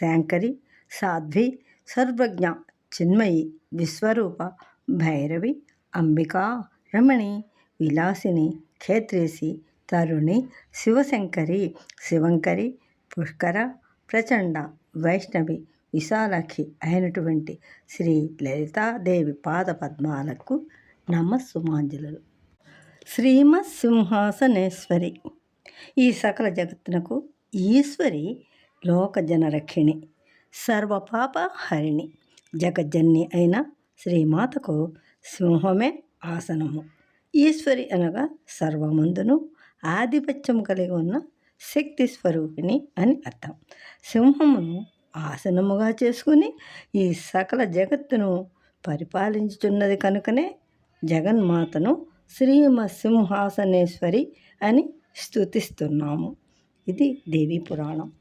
శాంకరి సాధ్వి సర్వజ్ఞ చిన్మయి విశ్వరూప భైరవి అంబికా రమణి విలాసిని ఖేత్రేసి తరుణి శివశంకరి శివంకరి పుష్కర ప్రచండ వైష్ణవి విశాలాక్షి అయినటువంటి శ్రీ లలితాదేవి పాద పద్మాలకు నమస్సుమాంజలు. శ్రీమత్ సింహాసనేశ్వరి. ఈ సకల జగత్తునకు ఈశ్వరి లోకజనరక్షిణి సర్వపాప హరిణి జగజ్జన్ని అయిన శ్రీమాతకు సింహమే ఆసనము. ఈశ్వరి అనగా సర్వమందును ఆధిపత్యం కలిగి ఉన్న శక్తి స్వరూపిణి అని అర్థం. సింహమును ఆసనముగా చేసుకుని ఈ సకల జగత్తును పరిపాలించుచున్నది కనుకనే జగన్మాతను శ్రీమ సింహాసనేశ్వరి అని స్తుతిస్తున్నాము. ఇది దేవీ పురాణం.